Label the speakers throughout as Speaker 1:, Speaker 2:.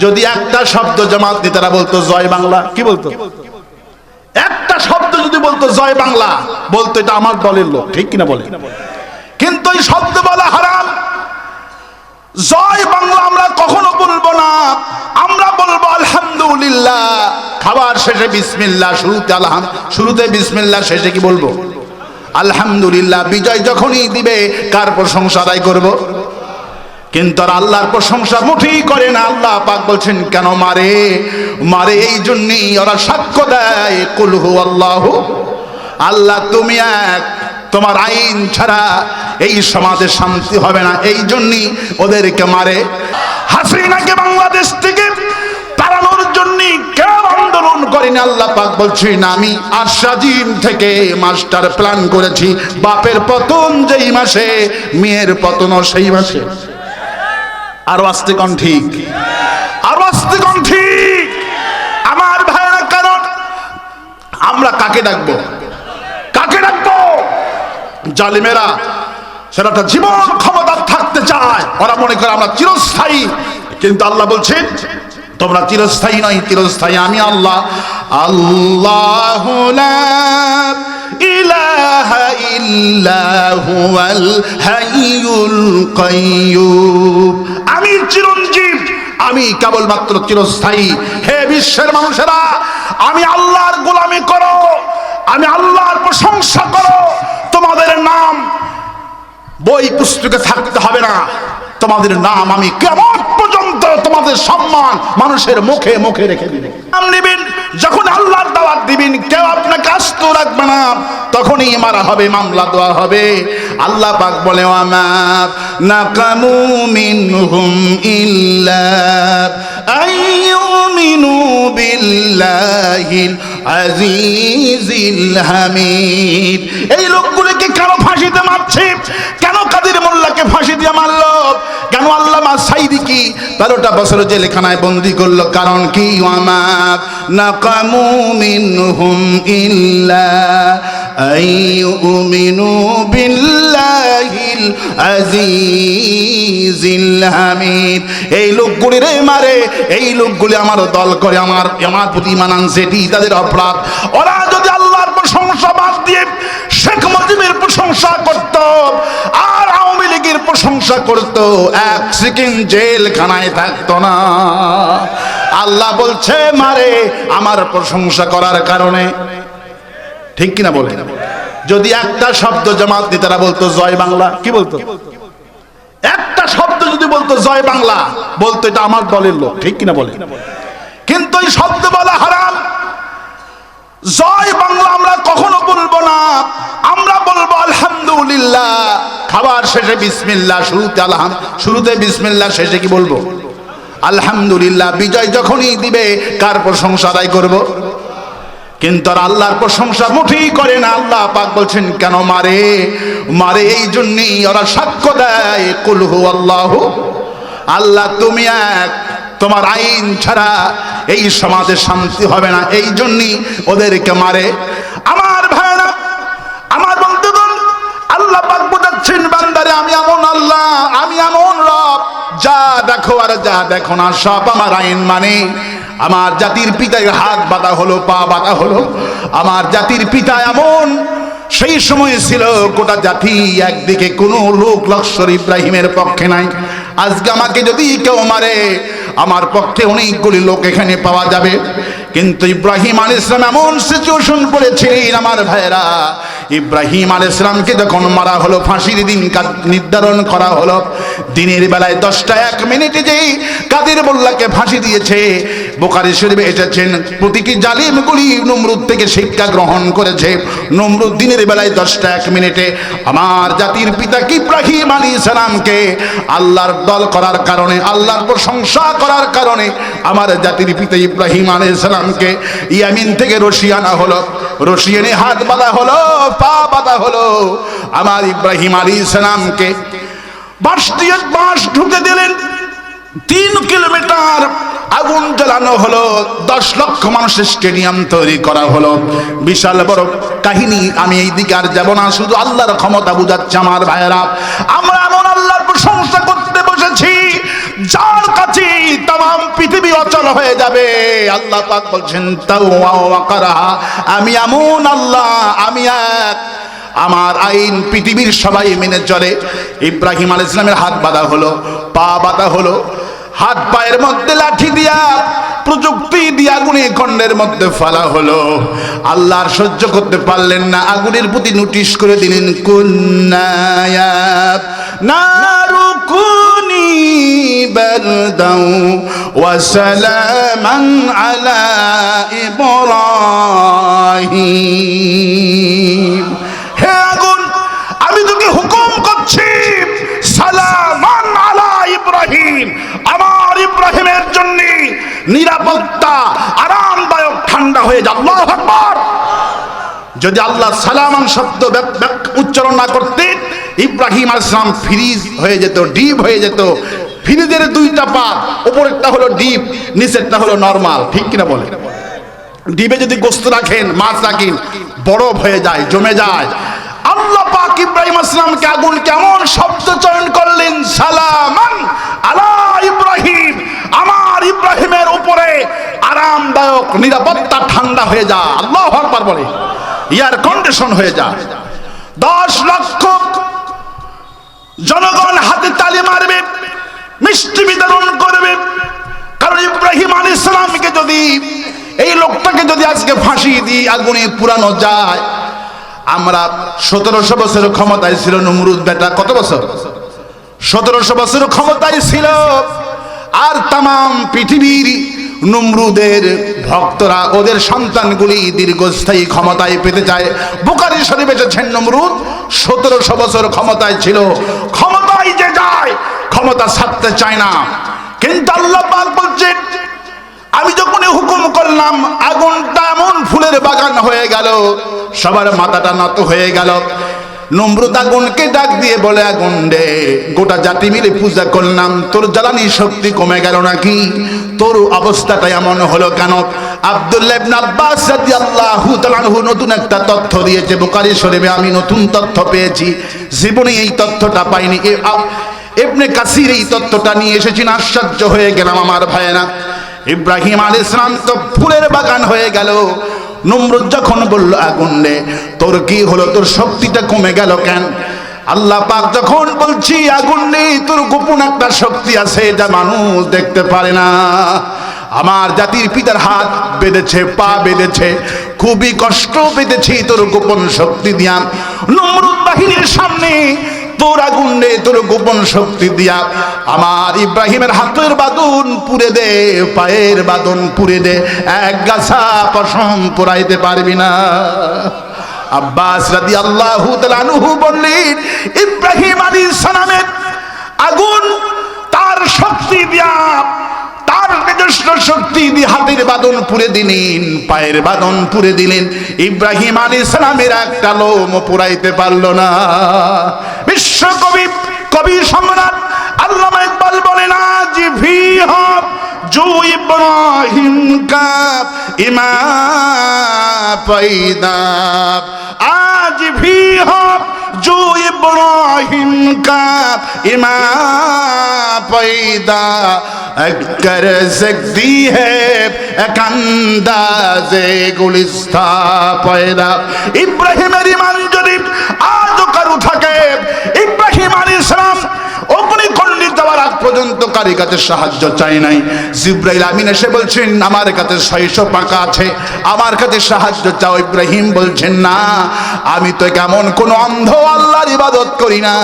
Speaker 1: যদি একটা শব্দ জামাত নেতারা বলতো জয় বাংলা। কি বলতো? একটা শব্দ যদি বলতো জয় বাংলা, বলতো এটা আমার দলের লোক, ঠিক কিনা বলে? কিন্তু এই শব্দ বলা হারাম। জয় বাংলা আমরা কখনো বলব না। আমরা বলব আলহামদুলিল্লাহ। খাবার শেষে বিসমিল্লাহ, শুরুতে আলহাম, শুরুতে বিসমিল্লাহ, শেষে কি বলব? আলহামদুলিল্লাহ, বিজয় যখনই দিবে, কার প্রশংসা আদায় করব? কিন্তু আর আল্লাহর প্রশংসা মুঠেই করে না। আল্লাহ পাক বলছেন, কেন মারে? মারে এই জন্যই ওরা সাক্ষ্য দেয় কুলহু আল্লাহ আল্লাহ, তুমি এক, তোমার আইন ছাড়া এই সমাজে শান্তি হবে না। এই জন্যই ওদেরকে মারে। হাসিনাকে বাংলাদেশ থেকে তাড়ানোর জন্য কেউ আন্দোলন করেনি। আল্লাহ পাক বলছেন, আমি আশাজিম থেকে মাস্টার প্ল্যান করেছি। বাপের পতন যেই মাসে, মেয়ের পতনও সেই মাসে। আরও আসতে ঠিক। আর আসতে ঠিক। আমার ভাইয়েরা, কারণ আমরা কাকে ডাকবো? কাকে ডাকবো? জালিমেরা, সেটা একটা জীবন ক্ষমতা থাকতে চায়। ওরা মনে করে আমরা চিরস্থায়ী। কিন্তু আল্লাহ বলছেন তোমরা চিরস্থায়ী নয়, চিরস্থায়ী আমি আল্লাহ। আল্লাহ আমি চিরঞ্জীব, আমি কেবলমাত্র চিরস্থায়ী। হে বিশ্বের মানুষেরা, আমি আল্লাহর গোলামি করো, আমি আল্লাহর প্রশংসা করো। তোমাদের নাম বই পুস্তকে থাকতে হবে না। তোমাদের নাম আমি কেমন পর্যন্ত তোমাদের সম্মান মানুষের মুখে মুখে রেখে দিবেন নাম নেবেন, যখন আল্লাহর দাওয়াত দিবেন, কেউ আপনাকে আস্ত রাখবে না। তখনই মারা হবে, মামলা দেওয়া হবে। আল্লাহ পাক বলে আমাপ নাকামু মিনহুম ইল্লা আইয়ুমিনু বিল্লাহিল আজিজিল হামিদ। এই লোকগুলোকে কেন ফাঁসিতে মারছে? কেন কাদের মোল্লাকে ফাঁসি দিয়ে মারল? কেন আল্লামা সাইদি কি তেরোটা বছর জেলখানায় বন্দি করল? কারণ কি? আমার নাকামু মিনহুম ইল্লা আইয়ুমিনু বিল্লাহিল আজিজিল হামিদ। এই লোকগুলি রে মারে, এই লোকগুলি আমার দল করে, আমার আমার প্রতি মানান সেটি তাদের অপরাধ। ওরা যদি আল্লাহর প্রশংসা বাদ দিয়ে শেখ মুজিবের প্রশংসা করত, আর আওয়ামী লীগের প্রশংসা করত, এক সেকেন্ড জেলখানায় থাকতো না। আল্লাহ বলছে, মারে, আমার প্রশংসা করার কারণে ঠিক কিনা বলে যদি একটা শব্দ জামাত নেতারা বলতো, জয় বাংলা কি বলতো? একটা শব্দ যদি বলতো, জয় বাংলা বলতো এটা আমার দলের লোক, ঠিক কিনা বলে কিন্তু এই শব্দ বলা হারাম। জয় বাংলা আমরা কখনো বলব না। আমরা বলব, আলহামদুলিল্লাহ খাবার শেষে বিসমিল্লাহ, শুরুতে আলহাম, শুরুতে বিসমিল্লাহ, শেষে কি বলব? আলহামদুলিল্লাহ বিজয় যখনই দিবে, কার প্রশংসা আদায় করব? কিন্তু আর আল্লাহর প্রশংসা মুঠেই করে না। আল্লাহ পাক বলছেন, কেন মারে? মারে এই জন্যই ওরা সাক্ষ্য দেয় কুলহু আল্লাহ আল্লাহ, তুমি এক, তোমার আইন ছাড়া এই সমাজে শান্তি হবে না। এই জন্যই ওদেরকে মারে। আমার ভাইরা আমার বন্ধুগণ, আল্লাহ পাক বোঝাচ্ছেন, বান্দারে, আমি এমন আল্লাহ, আমি এমন রব, যা দেখো আর যা দেখো না, সব আমার আইন মানে। আমার জাতির পিতায় হাত বাঁধা হলো, পা বাঁধা হলো। আমার জাতির পিতা এমন, সেই সময় ছিল গোটা জাতি একদিকে, কোনো লোক লস্কর ইব্রাহিমের পক্ষে নাই। আজকে আমাকে যদি কেউ মারে, আমার পক্ষে অনেকগুলি লোক এখানে পাওয়া যাবে। কিন্তু ইব্রাহিম আল ইসলাম এমন সিচুয়েশন পড়েছিলেন আমার ভাইয়েরা। ইব্রাহিম আল ইসলামকে যখন মারা হলো, ফাঁসির দিন নির্ধারণ করা হলো। দিনের বেলায় দশটা এক মিনিটে যেই কাদের মোল্লাকে ফাঁসি দিয়েছে বোকারি শরীফে এসেছেন। প্রতিটি জালিমগুলি নমরুদ থেকে শিক্ষা গ্রহণ করেছে। নমরুদ দিনের বেলায় দশটা এক মিনিটে, আমার জাতির পিতা কি ইব্রাহিম আলী সালামকে আল্লাহর দল করার কারণে, আল্লাহর প্রশংসা করার কারণে আমার জাতির পিতা ইব্রাহিম আলী সালামকে ইয়ামিন থেকে রশিয়ানা হলো। রশি এনে হাত বাঁধা হলো, পা বাঁধা হলো। আমার ইব্রাহিম আলী সালামকে বাঁশ দিয়ে বাঁশ ঢুকে দিলেন। তিন কিলোমিটার আগুন জ্বালানো হলো, দশ লক্ষ মানুষের স্টেডিয়াম তৈরি করা হলো। বিশাল বড় কাহিনী, আমি এই দিকে আর যাব না, শুধু আল্লাহর ক্ষমতা বুঝাচ্ছে আমার ভাইয়েরা। আমরা এমন আল্লাহর প্রশংসা করতে বসেছি, যার কাছে তাম পৃথিবী অচল হয়ে যাবে। আল্লাহ বলছেন আমি এমন আল্লাহ, আমি এক। আমার আইন পৃথিবীর সবাই মেনে চলে। ইব্রাহিম আল ইসলামের হাত বাঁধা হলো, পা বাঁধা হলো হাত পায়ের মধ্যে লাঠি দিয়া, প্রযুক্তি দিয়ে আগুনে খণ্ডের মধ্যে ফেলা হলো। আল্লাহ আর সহ্য করতে পারলেন না। আগুনের প্রতি নোটিশ করে দিলেন সালামান আলা ইব্রাহিম। যদি আল্লাহ সালামান শব্দ উচ্চারণ না করতেন, ইব্রাহিম আসলাম ফ্রিজ হয়ে যেত, ডিপ হয়ে যেত। ফ্রিজের দুইটা পাত, উপরেরটা হলো ডিপ, নিচেরটা হলো নর্মাল। ঠিক কিনা বলে ডিবে যদি গোস্ত রাখেন, মাছ রাখেন, বরফ হয়ে যায়, জমে যায়। আল্লাহ পাক ইব্রাহিম আসলামকে আগুন কেমন শব্দ চয়ন করলেন? সালামান আলা ইব্রাহিম আমার ইব্রাহিমের উপরে আরামদায়ক, নিরাপত্তা ঠান্ডা হয়ে যা। আল্লাহ আকবার বলে। এয়ার কন্ডিশন হয়ে যা। দশ লক্ষ জনগণ হাতে তালি মারবে, মিষ্টি বিতরণ করবে। কারণ ইব্রাহিম আলী ইসলামকে যদি, এই লোকটাকে যদি আজকে ফাঁসি দিই, আগুনে পুরানো যায়, আমরা সতেরোশো বছরের ক্ষমতায় ছিল নমরুদ বেটা, কত বছর? সতেরোশো বছর ক্ষমতায় ছিল। আর তাম পৃথিবীর নমরুদের ভক্তরা, ওদের সন্তানগুলি দীর্ঘস্থায়ী ক্ষমতায় পেতে চায়। বুকারি শরীফ এসেছেন নমরুদ, সতেরোশো বছর ক্ষমতায় ছিল। ক্ষমতায় যে যায়, ক্ষমতা ছাড়তে চায় না। কিন্তু আল্লাহ পাক বলছেন, আমি যখন হুকুম করলাম, আগুনটা এমন ফুলের বাগান হয়ে গেল, সবার মাথাটা নত হয়ে গেল। নমরুদ আগুনকে ডাক দিয়ে বলে আগুন রে গোটা জাতি মিলে পূজা করলাম। তোর জ্বালানি শক্তি কমে গেল নাকি? তোর অবস্থাটা এমন হলো কেন? আব্দুল্লাহ ইবনে আব্বাস রাদিয়াল্লাহু নতুন একটা তথ্য দিয়েছে। বুখারী আমি নতুন তথ্য পেয়েছি। জীবনে এই তথ্যটা পাইনি। ইবনে কাসির এই তথ্যটা নিয়ে এসেছেন আশ্চর্য হয়ে গেলাম আমার ভাইয়েরা। ইব্রাহিম আল ইসলাম তো ফুলের বাগান হয়ে গেল। নমরুদ যখন বলল, আগুন রে তোর কি হলো? তোর শক্তিটা কমে গেল কেন? আল্লাহ পাক যখন বলছি, আগুন নেই তোর গোপন একটা শক্তি আছে যা মানুষ দেখতে পারে না। আমার জাতির পিতার হাত বেঁধেছে, পা বেঁধেছে, খুবই কষ্ট পেতেছি তোর গোপন শক্তি দিয়া। নমরুদ বাহিনীর সামনে তোর আগুন নে, তোর গোপন শক্তি দিয়া আমার ইব্রাহিমের হাতের বাদন পুরে দে, পায়ের বাদন পুরে দে। এক গাছা পশম পোড়াইতে পারবি না। আব্বাস রাদি আল্লাহ আনুহু বললেন, ইব্রাহিম আলী সালামের আগুন তার শক্তি দিয়া, তার নিজস্ব শক্তি দিয়ে হাতের বাদন পুরে দিলেন, পায়ের বাদন পুরে দিলেন। ইব্রাহিম আলী সালামের একটা লোম পুরাইতে পারল না। বিশ্বকবি, কবি সম্রাট আল্লামা ইকবাল বলেন, আজি ভি হব জু ইব্রাহিম কা ইমা পৈদা আজি ভি হব জু ইব্রাহিম কা ইমা পৈদা کر سکتی ہے ایک انداز گلستہ پیدا ابراہیم ریمان ইব্রাহিম আলী ইসলাম অগ্নিকণ্ডি দেওয়ার আগ পর্যন্ত কারি কাছে সাহায্য চাই নাই। জিব্রাইল আমিন এসে বলছেন, আমার কাছে ছয়শো পাকা আছে, আমার কাছে সাহায্য চাও। ইব্রাহিম বলছেন, না, আমি তো কেমন কোন অন্ধ আল্লাহর ইবাদত করি না,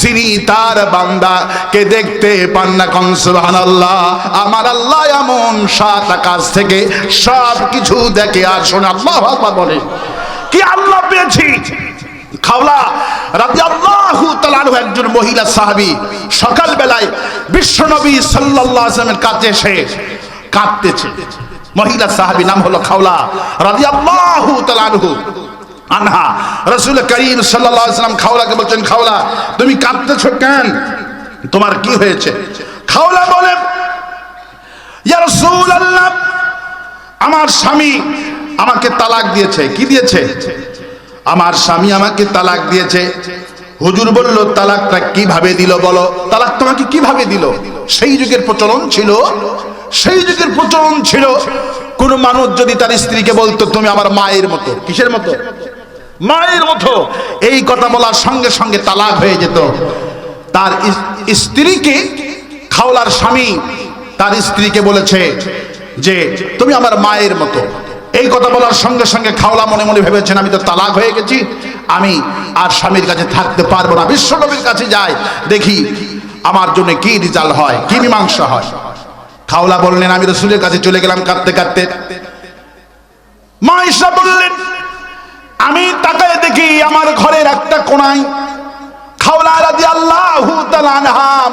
Speaker 1: যিনি তার বান্দাকে দেখতে পান না কন, সুবহানাল্লাহ। আমার আল্লাহ এমন সাত আকাশ থেকে সব কিছু দেখে আর শোনে, আল্লাহ বলে, কি আল্লাহ পেয়েছি? খাওলা তাআলা আনহু একজন মহিলা সাহাবী। সকাল বেলায় বিশ্বনবী ওয়াসাল্লামের কাছে এসে কাঁদতেছে। মহিলা সাহাবী নাম হলো খাওলা রাদিয়াল্লাহু তাআলা আনহু। আনহা, রাসূল করিম ওয়াসাল্লাম খাওলাকে বলছেন, খাওলা, তুমি কাঁদতেছো কেন? তোমার কি হয়েছে? খাওলা বলে আমার স্বামী আমাকে তালাক দিয়েছে। কি দিয়েছে? আমার স্বামী আমাকে তালাক দিয়েছে। হুজুর বলল, তালাকটা কীভাবে দিল বলো? তালাক তোমাকে কীভাবে দিল? সেই যুগের প্রচলন ছিল, সেই যুগের প্রচলন ছিল। কোন মানুষ যদি তার স্ত্রীকে বলতো, তুমি আমার মায়ের মতো। কিসের মতো? মায়ের মতো। এই কথা বলার সঙ্গে সঙ্গে তালাক হয়ে যেত। তার স্ত্রীকে খাওলার স্বামী তার স্ত্রীকে বলেছে যে, তুমি আমার মায়ের মতো। এই কথা বলার সঙ্গে সঙ্গে খাওলা মনে মনে ভেবেছেন, আমি তো তালাক হয়ে গেছি। আমি আর স্বামীর কাছে থাকতে পারব না। বিশ্বনবীর কাছে যাই, দেখি আমার জন্য কি রেজাল্ট হয়, কি মীমাংসা হয়। খাওলা বললেন, আমি রসুলের কাছে চলে গেলাম কাঁদতে কাঁদতে। মা বললেন, আমি তাকায় দেখি আমার ঘরের একটা কোনায় খাওলা রাজি আল্লাহ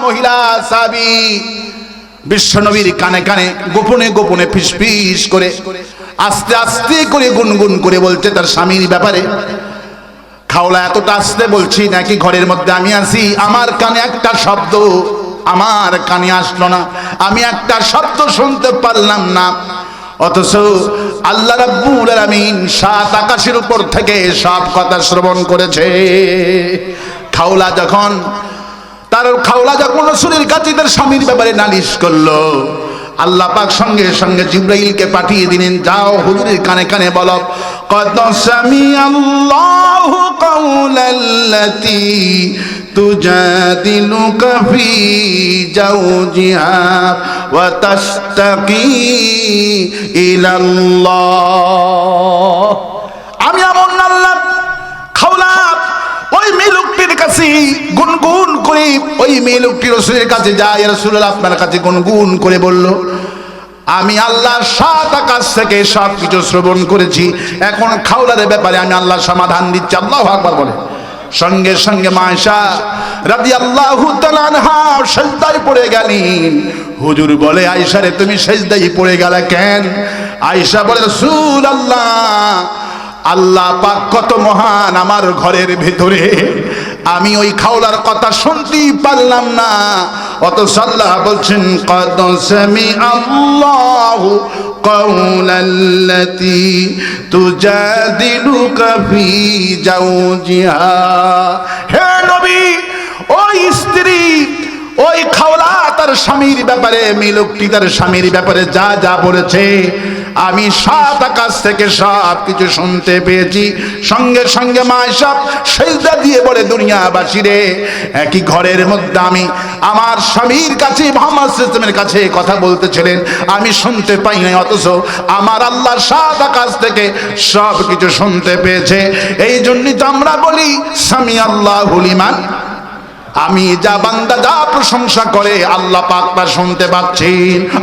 Speaker 1: মহিলা সাবি। বিশ্বনবীর কানে কানে, গোপনে গোপনে ফিসফিস করে, আস্তে আস্তে করে গুনগুন করে বলছে তার স্বামীর ব্যাপারে। খাওলা এতটা আসতে বলছি নাকি ঘরের মধ্যে আমি আসি আমার কানে একটা শব্দ, আমার কানে আসলো না। আমি একটা শব্দ শুনতে পারলাম না। অথচ আল্লাহ রাব্বুল আলামিন সাত আকাশের উপর থেকে সব কথা শ্রবণ করেছে। খাওলা যখন তার খাওলা যখন রসুলের কাছে তার স্বামীর ব্যাপারে নালিশ করল, আল্লাহ পাক সঙ্গে সঙ্গে জিব্রাইলকে পাঠিয়ে দিলেন, যাও হুজুরের কানে কানে বলো কত সামি আল্লাহ কাউলাল্লাতি তুজাদিলুকা ফি জাওজিহা ওয়া তাশতাকি ইলাল্লাহ। আমি এমন আল্লাহ, খাওলা, ওই লোকটির কাছে গুনগুন করে ওই মেয়ে লোকটি রসুলের কাছে যায়। রসুল আপনার কাছে গুনগুন করে বলল, আমি আল্লাহ সাত আকাশ থেকে সব কিছু শ্রবণ করেছি। এখন খাওলাদের ব্যাপারে আমি আল্লাহ সমাধান দিচ্ছি। আল্লাহ আকবার বলে। সঙ্গে সঙ্গে মায়সা রাদি আল্লাহ সেজদায় পড়ে গেলেন। হুজুর বলে আয়সারে তুমি সেজদাই পড়ে গেলে কেন? আয়সা বলে রসুল আল্লাহ আল্লাহ পাক কত মহান আমার ঘরের ভেতরে আমি ওই খাওলার কথা শুনতেই পারলাম না। অত সাল্লাহ বলছেন, কদ সামি আল্লাহ কৌলাল্লাতি তুজাদিলুকা ফি জাওজিহা হে নবী, ওই স্ত্রী, ওই খাওলা তার স্বামীর ব্যাপারে মিলুকটি তার স্বামীর ব্যাপারে যা যা বলেছে আমি সাত আকাশ থেকে সব কিছু শুনতে পেয়েছি। সঙ্গে সঙ্গে মা সব সেজদা দিয়ে বলে, দুনিয়াবাসী রে, একই ঘরের মধ্যে আমি আমার স্বামীর কাছে, মোহাম্মদ সিস্টেমের কাছে কথা বলতেছিলেন। আমি শুনতে পাই নাই, অথচ আমার আল্লাহ সাত আকাশ থেকে সব কিছু শুনতে পেয়েছে। এই জন্যই তো আমরা বলি স্বামী আল্লাহ হুলিমান আমি যা বান্দা যা প্রশংসা করে, আল্লাহ পাক তা শুনতে পাচ্ছি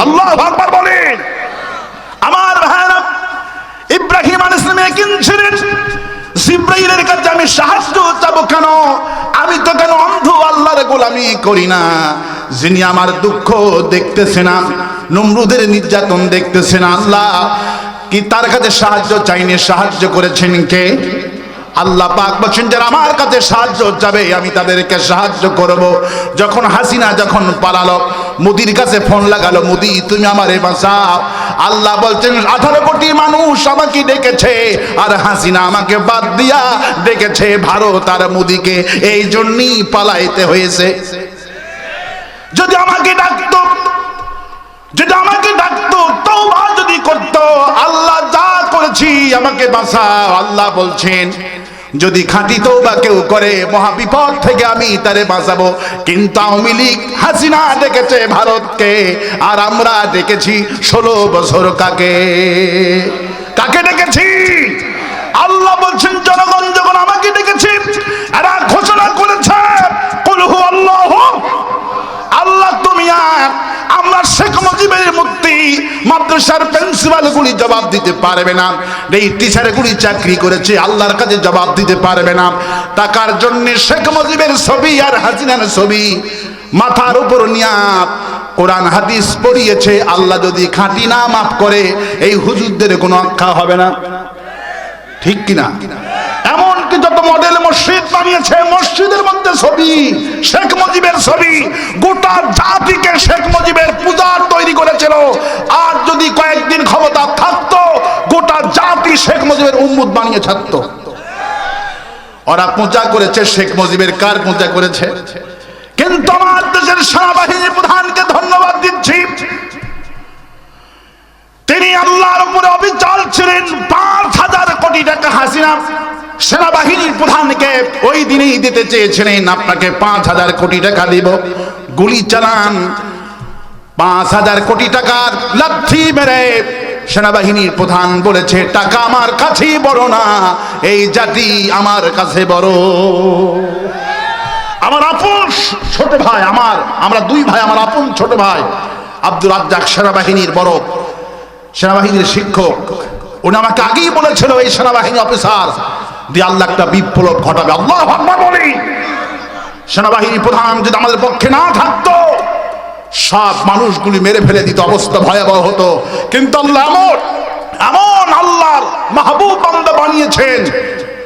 Speaker 1: আল্লাহ বলেন আমার ভাইরা ইব্রাহিম আলাইহিস সালাম জিব্রাইলের কাছে আমি সাহায্য কেন? আমি তো কেন অন্ধ আল্লাহর গোলামি করি না? যিনি আমার দুঃখ দেখতেছে না, নমরুদের নির্যাতন দেখতেছে না আল্লাহ, কি তার কাছে সাহায্য চাইনি? সাহায্য করেছেন কে? আল্লাহ পাক বলছেন যারা আমার কাছে সাহায্য যাবে আমি তাদেরকে সাহায্য করব। যখন হাসিনা যখন পালালো, মুদির কাছে ফোন লাগালো, মুদি, তুমি আমারে বাঁচাও। আল্লাহ বলছেন, আঠারো কোটি মানুষ আমাকে ডেকেছে, আর হাসিনা আমাকে বাদ দিয়া ডেকেছে ভারত আর মুদিকে। এই জন্যই পালাইতে হয়েছে। যদি আমাকে ডাকতো, যদি আমাকে ডাকতো, তওবা যদি করতো, আল্লাহ যা করেছি আমাকে বাঁচাও, আল্লাহ বলছেন যদি খাঁটি তৌবা কেউ করে মহা বিপদ থেকে আমি তারে বাঁচাবো। কিন্তু আওয়ামী লীগ হাসিনা ডেকেছে ভারতকে, আর আমরা ডেকেছি ষোলো বছর কাকে? কাকে ডেকেছি? আল্লাহ বলছেন, জনগণ যখন আমাকে ডেকেছি, এরা ঘোষণা করেছে আল্লাহ তুমি আর শেখ মুজিবের মুক্তি মাদ্রাসার প্রিন্সিপাল গুলি জবাব দিতে পারবে না। এই টিচার গুলি চাকরি করেছে, আল্লাহর কাছে জবাব দিতে পারবে না। টাকার জন্য শেখ মুজিবের ছবি আর হাসিনার ছবি মাথার উপর নিয়া কোরআন হাদিস পড়িয়েছে, আল্লাহ যদি খাঁটি না মাফ করে, এই হুজুরদের কোনো আখ্যা হবে না। ঠিক কিনা? মসজিদ বানিয়েছে, মসজিদের মধ্যে ছবি, শেখ মুজিবের ছবি, গোটা জাতিকে শেখ মুজিবের পূজার তৈরি করেছিল। আর যদি কয়েকদিন ক্ষমতা থাকতো, গোটা জাতি শেখ মুজিবের উম্মুদ বানিয়ে ছাড়তো। ওরা পূজা করেছে, শেখ মুজিবের কার পূজা করেছে? কিন্তু আমার দেশের সেনাবাহিনী প্রধানকে ধন্যবাদ দিচ্ছি। তিনি আল্লাহর উপরে অবিচল ছিলেন, পাঁচ হাজার কোটি টাকা হাসিনা সেনাবাহিনীর প্রধানকে ওই দিনেই দিতে চেয়েছিলেন, আপনাকে পাঁচ হাজার কোটি টাকা দিব। গুলি চালান, পাঁচ হাজার কোটি টাকার লাথি মেরে সেনাবাহিনীর প্রধান বলেছে, টাকা আমার কাছেই বড় না, এই জাতি আমার কাছে বড়। আমার আপন ছোট ভাই আমার, আমরা দুই ভাই, আমার আপন ছোট ভাই আব্দুল রাজ্জাক সেনাবাহিনীর বড় সেনাবাহিনীর শিক্ষক। উনি আমাকে আগেই বলেছিল, এই সেনাবাহিনী অফিসার দিয়ে আল্লাহ একটা বিপ্লব ঘটাবে। আল্লাহ বলি। সেনাবাহিনী প্রধান যদি আমাদের পক্ষে না থাকতো সব মানুষগুলি মেরে ফেলে দিত, অবস্থা ভয়াবহ হতো। কিন্তু আল্লাহ এমন এমন আল্লাহর মাহবুব বান্দা বানিয়েছেন।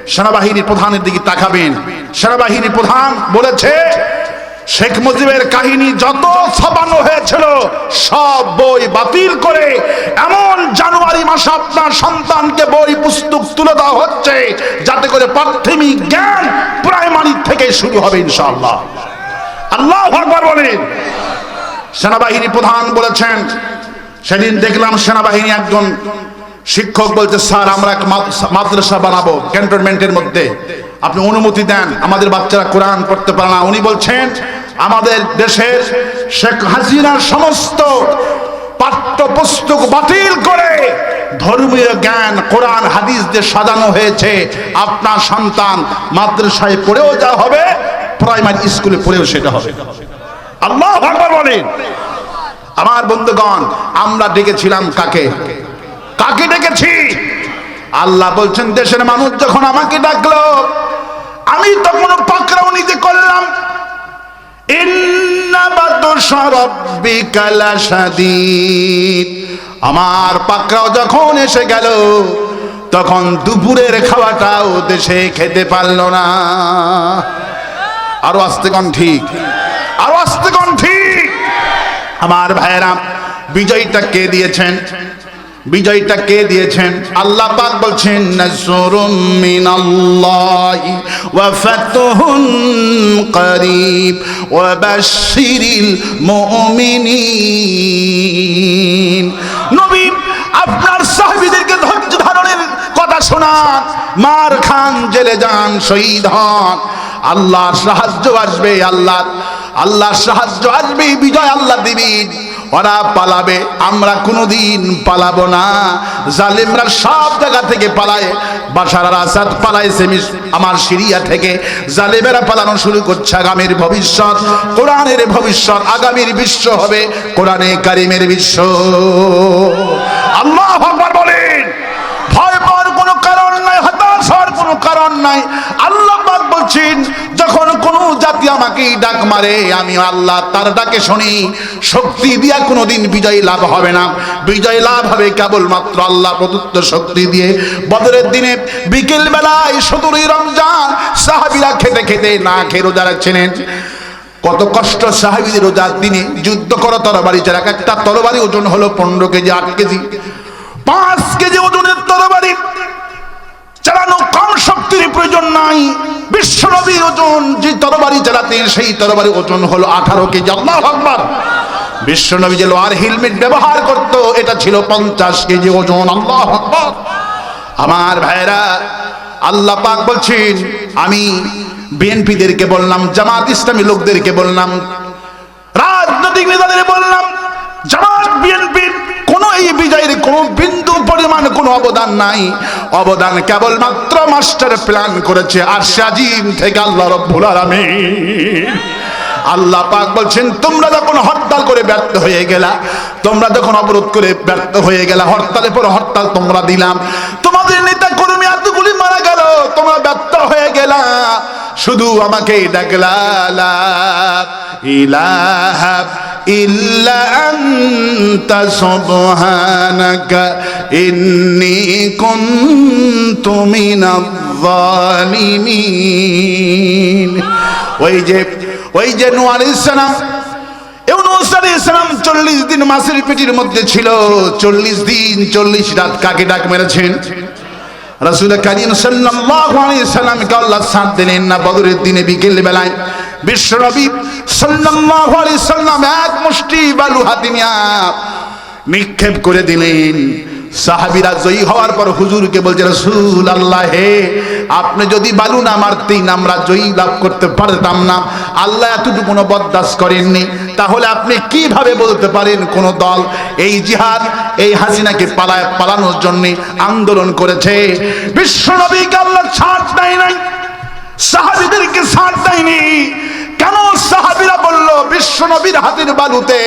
Speaker 1: সেনাবাহিনী প্রধানের দিকে তাকাবেন। সেনাবাহিনী প্রধান বলেছে শেখ মুজিবের কাহিনী যত ছাপানো হয়েছিল, সব বই বাতিল করে এমন জানুয়ারি মাসে আপনার সন্তানকে বই পুস্তক তুলে দেওয়া হচ্ছে, যাতে করে প্রাথমিক জ্ঞান প্রাইমারি থেকে শুরু হবে ইনশাআল্লাহ। আল্লাহ আকবার বলেন। সেনাবাহিনী প্রধান বলেছেন, সেদিন দেখলাম সেনাবাহিনী একজন শিক্ষক বলছে, স্যার, আমরা এক মাদ- মাদ্রাসা বানাবো ক্যান্টনমেন্টের মধ্যে। আপনি অনুমতি দেন, আমাদের বাচ্চারা কোরআন পড়তে পারে না। উনি বলছেন, আমাদের দেশের শেখ হাসিনার সমস্ত পাঠ্যপুস্তক বাতিল করে ধর্মীয় জ্ঞান, কোরআন, হাদিস দিয়ে সাজানো হয়েছে। আপনার সন্তান মাদ্রাসায় পড়েও যা হবে, প্রাইমারি স্কুলে পড়েও সেটা হবে। আল্লাহ আকবার বলেন। আমার বন্ধুগণ, আমরা ডেকেছিলাম কাকে? কাকে ডেকেছি? আল্লাহ বলছেন, দেশের মানুষ যখন আমাকে ডাকলো, আমি তখন পাকড়াও নিতে করলাম। আমার পাকড়াও যখন এসে গেল, তখন দুপুরের খাওয়াটাও দেশে খেতে পারল না। আরও আসতে কন ঠিক। আরও আসতে কন ঠিক। আমার ভাইয়েরা, বিজয়টা কে দিয়েছেন? বিজয়টা কে দিয়েছেন? আল্লাহ পাক বলছেন নাসরুম মিনাল্লাহি ওয়া ফাতহুন করিব ওয়া বাশশিরিল মুমিনিন। নবী, আপনার সাহাবীদেরকে ধৈর্য ধারণের কথা শোনান। মার খান জেলে যান, শহীদ হন। আল্লাহর সাহায্য আসবে, আল্লাহ আল্লাহর সাহায্য আসবে, বিজয় আল্লাহ দিবেন ওরা পালাবে, আমরা কোনোদিন পালাবো না। জালিমরা সব জায়গা থেকে পালায়, বাসার আসাদ পালাইছে আমার সিরিয়া থেকে। জালিমেরা পালানো শুরু করছে আগামীর ভবিষ্যৎ, কোরআনের ভবিষ্যৎ, আগামীর বিশ্ব হবে কোরআনে কারিমের বিশ্ব। আল্লাহ আকবার বলেন, ভয় পাওয়ার কোনো কারণ নাই, হতাশ হওয়ার কোনো কারণ নাই। আল্লাহ বলছেন, যখন কোন জাতি আমাকে ডাক মারে, আমি আল্লাহ তার ডাকে শুনি। শক্তি দিয়া কোনোদিন বিজয় লাভ হবে না। বিজয় লাভ হবে কেবলমাত্র আল্লাহ প্রদত্ত শক্তি দিয়ে। বদরের দিনে বিকেল বেলায় সদরই রমজান সাহাবিরা খেতে খেতে না খেয়ে রোজা রাখছিলেন। কত কষ্ট সাহাবিদের রোজার দিনে। যুদ্ধ করো তরবারি, যারা এক একটা তরবারি ওজন হলো পনেরো কেজি, আট কেজি। পাঁচ কেজি ওজনের তরবারি। চালানো কম শক্তির প্রয়োজন নাই। বিশ্বনবীর ওজন, যে তরবারি চালাতেন সেই তরবারি ওজন হলো আঠারো কেজি। আল্লাহ আকবার। বিশ্বনবী যে লোহার হেলমেট ব্যবহার করত, এটা ছিল পঞ্চাশ কেজি ওজন। আল্লাহ আকবার। আমার ভাইরা আল্লাহ পাক বলছেন, আমি বিএনপিদেরকে বললাম, জামাত ইসলামী লোকদেরকে বললাম, রাজনৈতিক নেতাদের বললাম, জামাত বিএনপির কোন এই বিজয়ের কোন বিন্দু পরিমাণ কোনো অবদান নাই? অবদান কেবলমাত্র মাস্টার প্ল্যান করেছে আর সাজিম থেকে আল্লাহ রব্বুল আলামিন। আল্লাহ পাক বলছেন, তোমরা যখন হরতাল করে ব্যর্থ হয়ে গেলা, তোমরা যখন অবরোধ করে ব্যর্থ হয়ে গেলা, হরতালের পর হরতাল তোমরা দিলাম। তোমাদের নেতা কর্মী এতগুলি মারা গেল, তোমরা ব্যর্থ হয়ে গেলা। শুধু আমাকে ডাকলা ইলাহা ওই যে ওই যে নূহ আলাইহিস সালাম ইউনুস আলাইহিস সালাম 40 দিন মাছের পেটির মধ্যে ছিল 40 দিন 40 রাত কাকে ডাক মেরেছেন? রাসূল করিম সাল্লাল্লাহু আলাইহি সাল্লামকে আল্লাহ সাথ দিলেন না বদরের দিনে বিকেল বেলায়। বিশ্বনবী সাল্লাল্লাহু আলাইহি সাল্লাম এক মুষ্টি বালু হাতে নিক্ষেপ করে দিলেন। সাহাবিরা জয়ী হওয়ার পর হুজুরকে বলছে রসুল আল্লাহ হে, আপনি যদি বালু না মারতেন আমরা জয়ী লাভ করতে পারতাম না। আল্লাহ এতটুকু কোনো বরদাস করেননি। তাহলে আপনি কীভাবে বলতে পারেন কোন দল? এই জিহাদ, এই হাসিনাকে পালায়, পালানোর জন্য আন্দোলন করেছে। বিশ্বনবীকে আল্লাহ ছাড় দেয় নাই। সাহাবিদেরকে ছাড় দেয়নি। কেন সাহাবিরা বলল বিশ্বনবীর হাতের বালুতে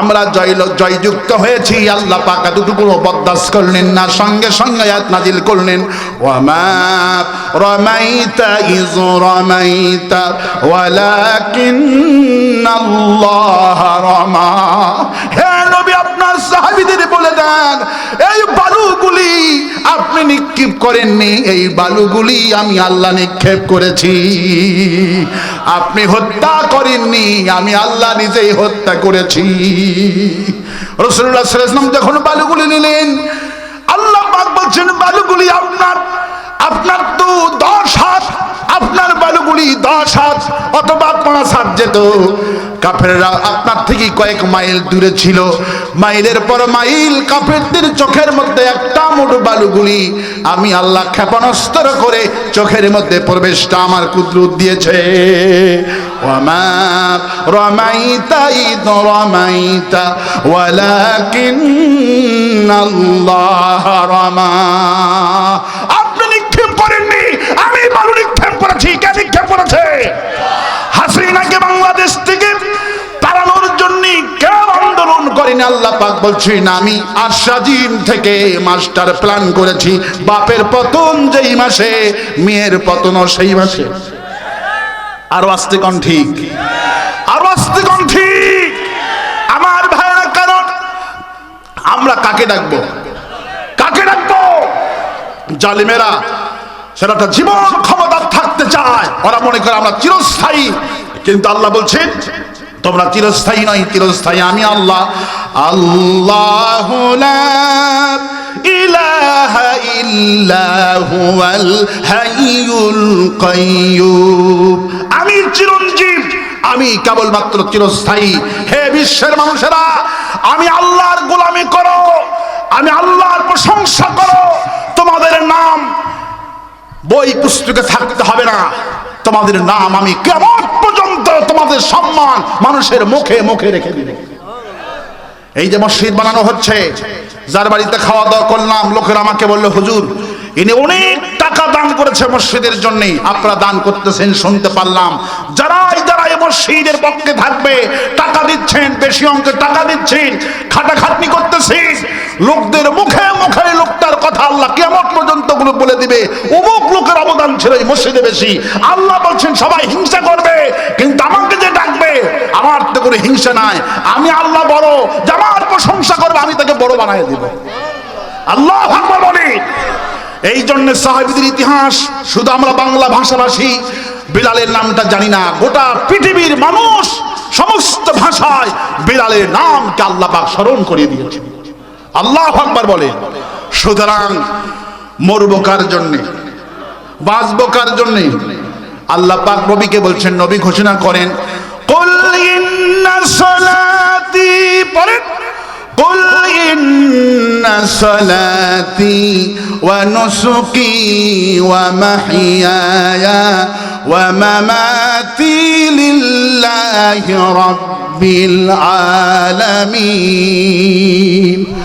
Speaker 1: আমরা জয় জয়যুক্ত হয়েছি, আল্লাহ পাকা দুটুকু বরদাস্ত করলেন না, সঙ্গে সঙ্গে আয়াত নাজিল করলেন রমাইতা রমাইতা রমা। হে নবী, আপনার সাহাবীদের দেন। এই বালুগুলি আপনি নিক্ষেপ করেননি, এই বালুগুলি আমি আল্লাহ নিক্ষেপ করেছি। আপনি হত্যা করেননি, আমি আল্লাহ নিজেই হত্যা করেছি। রসুল্লাহ সাল্লাম যখন বালুগুলি নিলেন, আল্লাহ বলছেন, বালুগুলি আপনার আপনার তো দশ হাত, আপনার বালুগুলি দশ হাত, অথবা পাঁচ হাত যেত। কাফেররা আপনার থেকে কয়েক মাইল দূরে ছিল। মাইলের পর মাইল কাফেরদের চোখের মধ্যে একটা মুঠো বালুগুলি আমি আল্লাহ ক্ষেপণাস্ত্র করে চোখের মধ্যে প্রবেশটা আমার কুদরত দিয়েছে। রমাইতা ইদ রমাইতা ওয়ালাকিন আল্লাহ আপনি নিক্ষেপ করেননি, আমি বালু নিক্ষেপ করেছি, কে নিক্ষেপ করেছে? হাসিনাকে বাংলাদেশ থেকে তাড়ানোর জন্য কেউ আন্দোলন করেনি আল্লাহ পাক বলছেন, আমি আশাজিন থেকে মাস্টার প্ল্যান করেছি। বাপের পতন যেই মাসে, মেয়ের পতনও সেই মাসে। আরও আসতে কন ঠিক। আরও আসতে কন ঠিক। আমার ভাইয়েরা, কারণ আমরা কাকে ডাকবো? কাকে ডাকবো? জালিমেরা সেটা জীবন ক্ষমতা থাকতে চায়। ওরা মনে করে আমরা চিরস্থায়ী। কিন্তু আল্লাহ বলছেন তোমরা চিরস্থায়ী নয়, চিরস্থায়ী। আমি আল্লাহ। আল্লাহ আমি চিরঞ্জীব, আমি কেবলমাত্র চিরস্থায়ী। হে বিশ্বের মানুষেরা, আমি আল্লাহর গোলামি করো, আমি আল্লাহর প্রশংসা করো। তোমাদের নাম বই পুস্তকে থাকতে হবে না। তোমাদের নাম আমি কেমন তোমাদের সম্মান মানুষের মুখে মুখে রেখে দিবে। এই যে মসজিদ বানানো হচ্ছে, যার বাড়িতে খাওয়া দাওয়া করলাম, লোকেরা আমাকে বলল, হুজুর, ইনি অনেক টাকা দান করেছে মসজিদের জন্য। আপনারা দান করতেছেন, শুনতে পারলাম। যারাই যারা এই মসজিদের পক্ষে থাকবে, টাকা দিচ্ছেন, বেশি অঙ্কে টাকা দিচ্ছেন, খাটাখাটনি করতেছেন। লোকদের মুখে মুখে লোকটার কথা আল্লাহ কেমন পর্যন্তগুলো বলে দিবে। অমুক লোকের অবদান ছিল এই মসজিদে বেশি। আল্লাহ বলছেন, সবাই হিংসা করবে, কিন্তু আমাকে যে ডাকবে, আমার তো কোনো হিংসা নাই। আমি আল্লাহ বড় যে প্রশংসা করবে, আমি তাকে বড় বানাই দিব। আল্লাহ বলি। এই জন্য সাহাবিদের ইতিহাস, শুধু আমরা বাংলা ভাষাভাষী, বিলালের নামটা জানি না। গোটা পৃথিবীর মানুষ সমস্ত ভাষায় বিলালের নামকে আল্লাহ স্মরণ করিয়ে দিয়েছে আল্লাহ আকবার বলে। সুতরাং মরব কার জন্যে? বাঁচব কার জন্যে? আল্লাহ পাক নবীকে বলছেন, নবী ঘোষণা করেন, কুল সলাতি পড়েন সলাতি ওয়া আলামিন।